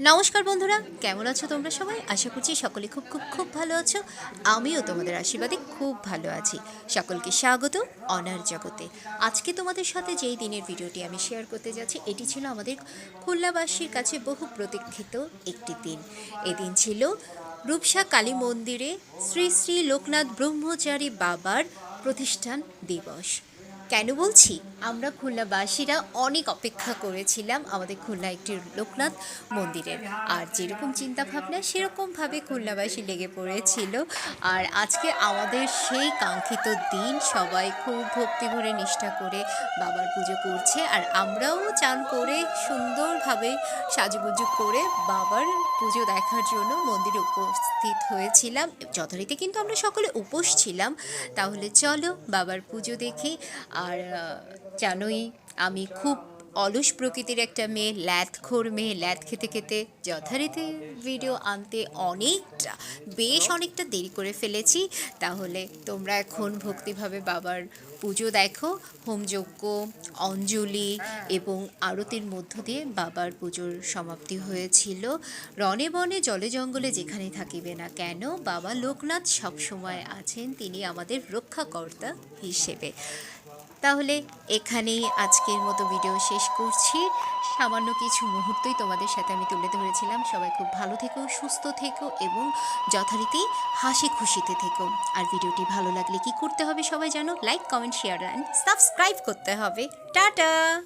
নমস্কার বন্ধুরা, কেমন আছো তোমরা সবাই? আশা করছি সকলে খুব খুব খুব ভালো আছো। আমিও তোমাদের আশীর্বাদে খুব ভালো আছি। সকলকে স্বাগত অনার জগতে। আজকে তোমাদের সাথে যেই দিনের ভিডিওটি আমি শেয়ার করতে যাচ্ছি, এটি ছিল আমাদের খুলনাবাসীর কাছে বহু প্রতীক্ষিত একটি দিন। এদিন ছিল রূপসা কালী মন্দিরে শ্রী শ্রী লোকনাথ ব্রহ্মচারী বাবার প্রতিষ্ঠান দিবস। কেন বলছি? আমরা খুলনাবাসীরা অনেক অপেক্ষা করেছিলাম আমাদের খুলনা একটি লোকনাথ মন্দিরের। আর যেরকম চিন্তাভাবনা, সেরকমভাবে খুলনাবাসী লেগে পড়েছিল। আর আজকে আমাদের সেই কাঙ্ক্ষিত দিন, সবাই খুব ভক্তি ভরে নিষ্ঠা করে বাবার পুজো করছে। আর আমরাও চান করে সুন্দরভাবে সাজুগুজু করে বাবার পুজো দেখার জন্য মন্দিরে উপস্থিত হয়েছিলাম। যথারীতি কিন্তু আমরা সকলে উপোস ছিলাম। তাহলে চলো বাবার পুজো দেখি। আর জানোই, আমি খুব অলস প্রকৃতির একটা মেয়ে, ল্যাথখোর মেয়ে। ল্যাথ খেতে খেতে যথারীতি ভিডিও আনতে অনেকটা, বেশ অনেকটা দেরি করে ফেলেছি। তাহলে তোমরা এখন ভক্তিভাবে বাবার পুজো দেখো হোমযজ্ঞ অঞ্জলি এবং আরতির মধ্য দিয়ে বাবার পুজোর সমাপ্তি হয়েছিল। রনে বনে, জলে জঙ্গলে যেখানে থাকিবে না কেন, বাবা লোকনাথ সবসময় আছেন, তিনি আমাদের রক্ষাকর্তা হিসেবে। তাহলে এখানেই আজকের মতো ভিডিও শেষ করছি। সামান্য কিছু মুহূর্তই তোমাদের সাথে আমি তুলে ধরেছিলাম। সবাই খুব ভালো থেকো, সুস্থ থেকো এবং যথারীতি হাসি খুশিতে থেকো। আর ভিডিওটি ভালো লাগলে কি করতে হবে সবাই জানো? Like comment share and subscribe করতে হবে। টাটা!